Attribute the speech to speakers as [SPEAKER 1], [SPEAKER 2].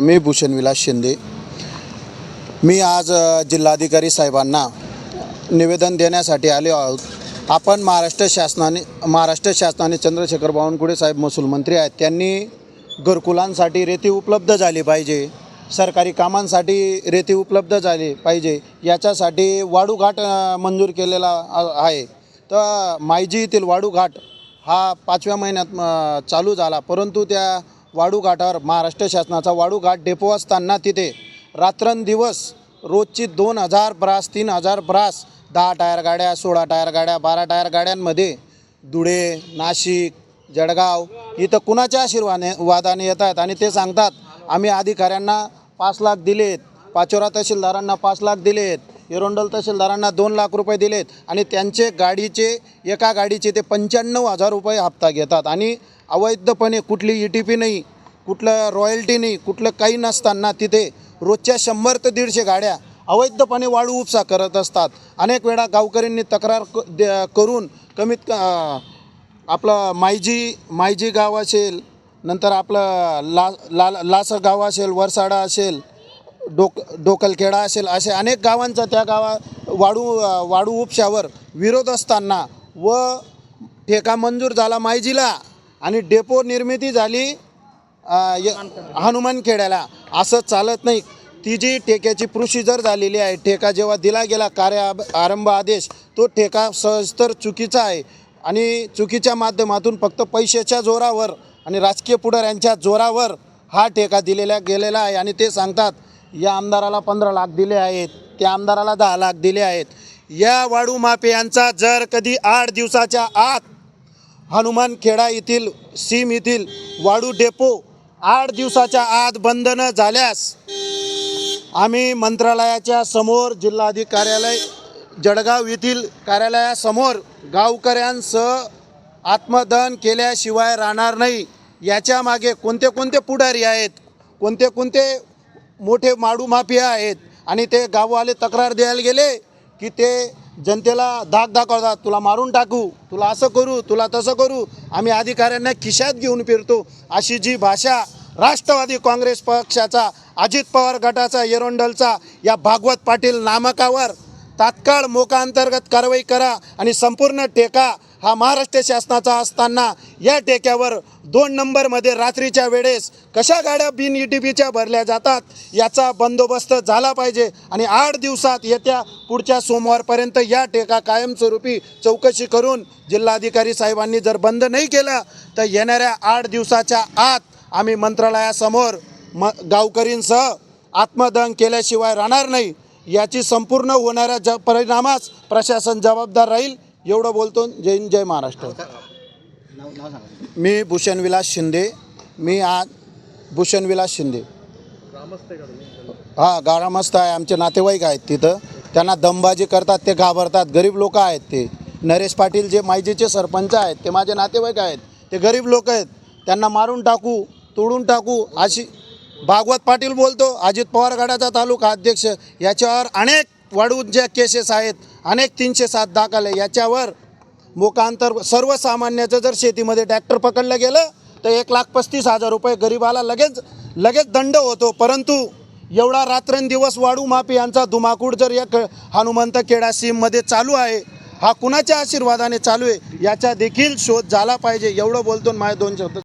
[SPEAKER 1] मी भूषण विलास शिंदे. मी आज जिल्हाधिकारी साहेबांना निवेदन देण्यासाठी आले आहोत. आपण महाराष्ट्र शासनाने महाराष्ट्र शासनाने चंद्रशेखर बावनकुळे साहेब महसूल मंत्री आहेत. त्यांनी घरकुलांसाठी रेती उपलब्ध झाली पाहिजे. सरकारी कामांसाठी रेती उपलब्ध झाली पाहिजे. याच्यासाठी वाडूघाट मंजूर केलेला आहे. तर मायजी येथील वाडूघाट हा पाचव्या महिन्यात चालू झाला. परंतु त्या वाडूघाटावर महाराष्ट्र शासनाचा वाडूघाट डेपो असताना तिथे रात्रंदिवस रोजची दोन हजार ब्रास तीन हजार ब्रास दहा टायर गाड्या सोळा टायर गाड्या बारा टायर गाड्यांमध्ये धुळे नाशिक जळगाव इथं कुणाच्या आशीर्वाने वादाने येत आहेत? आणि ते सांगतात आम्ही अधिकाऱ्यांना पाच लाख दिलेत पाचोरा तहसीलदारांना पाच लाख दिलेत. एरोंडल तहसीलदारांना दोन लाख रुपये दिलेत आणि त्यांचे गाडीचे एका गाडीचे ते पंच्याण्णव हजार रुपये हप्ता घेतात. आणि अवैधपणे कुठली ई टी पी नाही कुठलं रॉयल्टी नाही कुठलं काही नसताना तिथे रोजच्या शंभर ते दीडशे गाड्या अवैधपणे वाळू उपसा करत असतात. अनेक वेळा गावकऱ्यांनी तक्रार क- करून कमीत आपलं मायजी मायजी गाव असेल नंतर आपलं ला ला लासं गाव असेल वरसाडा असेल डोक डोकलखेडा असेल असे अनेक गावांचा त्या गावा वाडू वाडू उपशावर विरोध असताना व ठेका मंजूर झाला मायजीला आणि डेपो निर्मिती झाली य- हनुमान खेड्याला असं चालत नाही. ती जी ठेक्याची प्रोसिजर झालेली आहे ठेका जेव्हा दिला गेला कार्य आरंभ आदेश तो ठेका सहजतर चुकीचा आहे. आणि चुकीच्या माध्यमातून फक्त पैशाच्या जोरावर आणि राजकीय पुढाऱ्यांच्या जोरावर हा ठेका दिलेला गेलेला आहे. आणि ते सांगतात या आमदाराला पंधरा लाख दिले आहेत त्या आमदाराला दहा लाख दिले आहेत. या वाडू माफियांचा जर कधी आठ दिवसाच्या आत हनुमान खेडा येथील सीम येथील वाडू डेपो आठ दिवसाच्या आत बंद न झाल्यास आम्ही मंत्रालयाच्या समोर जिल्हाधिक कार्यालय जळगाव येथील कार्यालयासमोर गावकऱ्यांसह आत्मदहन केल्याशिवाय राहणार नाही. याच्या मागे कोणते कोणते पुढारी आहेत कोणते कोणते मोठे माडू माफिया आहेत. आणि ते गाववाले तक्रार द्यायला गेले की ते जनतेला धाक दाखवतात तुला मारून टाकू तुला असं करू तुला तसं करू आम्ही अधिकाऱ्यांना खिशात घेऊन फिरतो. अशी जी भाषा राष्ट्रवादी काँग्रेस पक्षाचा अजित पवार गटाचा एरोंडलचा या भागवत पाटील नामकावर तात्काळ मोकाअंतर्गत कारवाई करा आणि संपूर्ण टेका हा महाराष्ट्र शासनाचा असताना या टेक्यावर दोन नंबरमध्ये रात्रीच्या वेळेस कशा गाड्या बिन ई टी पीच्या भरल्या जातात याचा बंदोबस्त झाला पाहिजे. आणि आठ दिवसात येत्या पुढच्या सोमवारपर्यंत या टेका कायमस्वरूपी चौकशी करून जिल्हाधिकारी साहेबांनी जर बंद नाही केलं तर येणाऱ्या आठ दिवसाच्या आत आम्ही मंत्रालयासमोर म गावकरींसह आत्मदहन केल्याशिवाय राहणार नाही. याची संपूर्ण होणाऱ्या ज परिणामास प्रशासन जबाबदार राहील एवढं बोलतो जय हिंद जय महाराष्ट्र. मी भूषण विलास शिंदे मी आज भूषण विलास शिंदे. हां गारामस्त आहे आमचे नातेवाईक आहेत तिथं. त्यांना दमबाजी करतात ते घाबरतात. गरीब लोक आहेत ते. नरेश पाटील जे मायजीचे सरपंच आहेत ते माझे नातेवाईक आहेत. ते गरीब लोक आहेत. त्यांना मारून टाकू तोडून टाकू अशी भागवत पाटील बोलतो अजित पवार गडाचा तालुका अध्यक्ष याच्यावर अनेक वाढूच्या केसेस आहेत अनेक तीनशे सात दाखल आहे. याच्यावर मुखांतर सर्वसामान्याचं जर शेतीमध्ये ट्रॅक्टर पकडलं गेलं तर एक लाख पस्तीस हजार रुपये गरिबाला लगेच लगेच दंड होतो. परंतु एवढा रात्रंदिवस वाढू माफी यांचा धुमाकूड जर या क हनुमंत खेडा सीममध्ये चालू आहे हा कुणाच्या आशीर्वादाने चालू आहे याचा देखील शोध झाला पाहिजे. एवढं बोलतो माझ्या दोन शब्द